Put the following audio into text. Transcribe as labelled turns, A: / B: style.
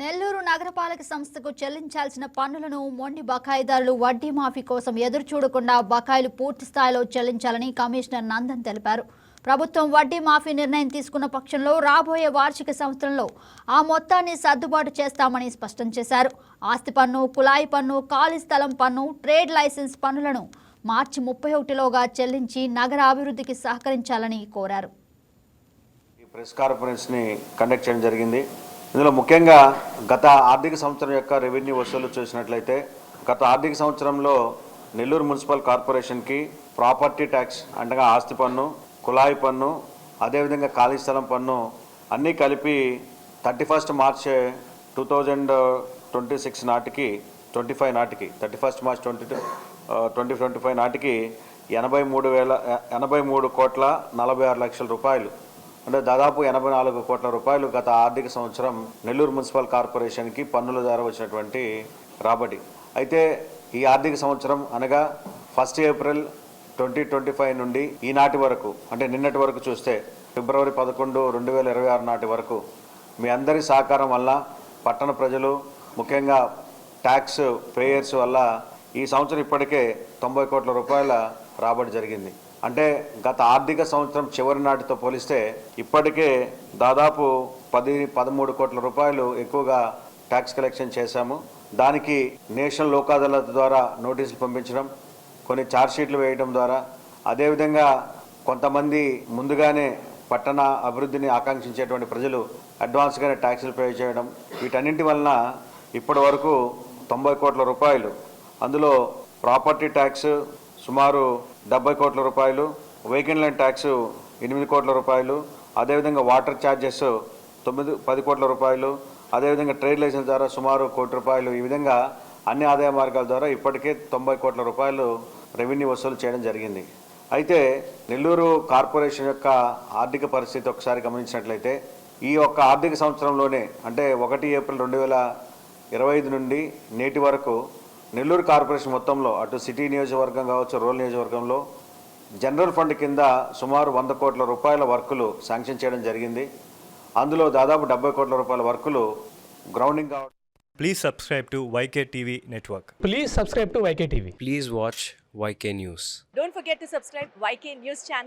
A: నెల్లూరు నగరపాలక సంస్థకు చెల్లించాల్సిన పన్నులను మొండి బకాయిదారులు వడ్డీ మాఫీ కోసం ఎదురు చూడకుండా బకాయిలు పూర్తి స్థాయిలో చెల్లించాలని కమిషనర్ నందన్ తెలిపారు. ప్రభుత్వం వడ్డీ మాఫీ నిర్ణయం తీసుకున్న పక్షంలో రాబోయే వార్షిక సంవత్సరంలో ఆ మొత్తాన్ని సర్దుబాటు చేస్తామని స్పష్టం చేశారు. ఆస్తి పన్ను కులాయి పన్ను ఖాళీ స్థలం పన్ను ట్రేడ్ లైసెన్స్ పన్నులను మార్చి ముప్పై ఒకటిలోగా చెల్లించి నగర అభివృద్ధికి సహకరించాలని కోరారు.
B: ప్రెస్ కాన్ఫరెన్స్ని కండక్ట్ చేయడం జరిగింది. ఇందులో ముఖ్యంగా గత ఆర్థిక సంవత్సరం యొక్క రెవెన్యూ వసూలు చూసినట్లయితే గత ఆర్థిక సంవత్సరంలో నెల్లూరు మున్సిపల్ కార్పొరేషన్కి ప్రాపర్టీ ట్యాక్స్ అంటగా ఆస్తి పన్ను కుళాయి పన్ను అదేవిధంగా ఖాళీ స్థలం పన్ను అన్నీ కలిపి thirty first March two thousand twenty six నాటికి ట్వంటీ ఫైవ్ నాటికి thirty first March twenty two twenty twenty five నాటికి ఎనభై మూడు వేల ఎనభై మూడు కోట్ల నలభై ఆరు లక్షల రూపాయలు అంటే దాదాపు ఎనభై నాలుగు కోట్ల రూపాయలు గత ఆర్థిక సంవత్సరం నెల్లూరు మున్సిపల్ కార్పొరేషన్కి పన్నుల ద్వారా వచ్చినటువంటి రాబడి. అయితే ఈ ఆర్థిక సంవత్సరం అనగా first April twenty twenty five నుండి ఈనాటి వరకు అంటే నిన్నటి వరకు చూస్తే ఫిబ్రవరి పదకొండు రెండు వేల ఇరవై ఆరు నాటి వరకు మీ అందరి సహకారం వల్ల పట్టణ ప్రజలు ముఖ్యంగా ట్యాక్స్ పేయర్స్ వల్ల ఈ సంవత్సరం ఇప్పటికే తొంభై కోట్ల రూపాయల రాబడి జరిగింది. అంటే గత ఆర్థిక సంవత్సరం చివరి నాటితో పోలిస్తే ఇప్పటికే దాదాపు పది పదమూడు కోట్ల రూపాయలు ఎక్కువగా ట్యాక్స్ కలెక్షన్ చేశాము. దానికి నేషనల్ లోక్ అదాలత్ ద్వారా నోటీసులు పంపించడం కొన్ని ఛార్జ్షీట్లు వేయడం ద్వారా. అదేవిధంగా కొంతమంది ముందుగానే పట్టణ అభివృద్ధిని ఆకాంక్షించేటువంటి ప్రజలు అడ్వాన్స్గానే ట్యాక్సులు పే చేయడం వీటన్నింటి వలన ఇప్పటి వరకు తొంభై కోట్ల రూపాయలు. అందులో ప్రాపర్టీ ట్యాక్స్ సుమారు డెబ్బై కోట్ల రూపాయలు వెహికల్ ల్యాండ్ ట్యాక్స్ ఎనిమిది కోట్ల రూపాయలు అదేవిధంగా వాటర్ ఛార్జెస్ తొమ్మిది పది కోట్ల రూపాయలు అదేవిధంగా ట్రేడ్ లైసెన్స్ ద్వారా సుమారు కోటి రూపాయలు. ఈ విధంగా అన్ని ఆదాయ మార్గాల ద్వారా ఇప్పటికే తొంభై కోట్ల రూపాయలు రెవెన్యూ వసూలు చేయడం జరిగింది. అయితే నెల్లూరు కార్పొరేషన్ యొక్క ఆర్థిక పరిస్థితి ఒకసారి గమనించినట్లయితే ఈ యొక్క ఆర్థిక సంవత్సరంలోనే అంటే ఒకటి ఏప్రిల్ రెండు వేల ఇరవై ఐదు నుండి నేటి వరకు నెల్లూరు కార్పొరేషన్ మొత్తంలో అటు సిటీ నియోజకవర్గం కావచ్చు రూరల్ నియోజకవర్గంలో జనరల్ ఫండ్ కింద సుమారు వంద కోట్ల రూపాయల వర్కులు శాంక్షన్ చేయడం జరిగింది అందులో దాదాపు డెబ్బై కోట్ల రూపాయల వర్కులు గ్రౌండింగ్ కావడం
C: Please subscribe to YK TV Network.
D: Please subscribe to YK TV.
E: Please watch YK News.
F: Don't forget to subscribe YK News channel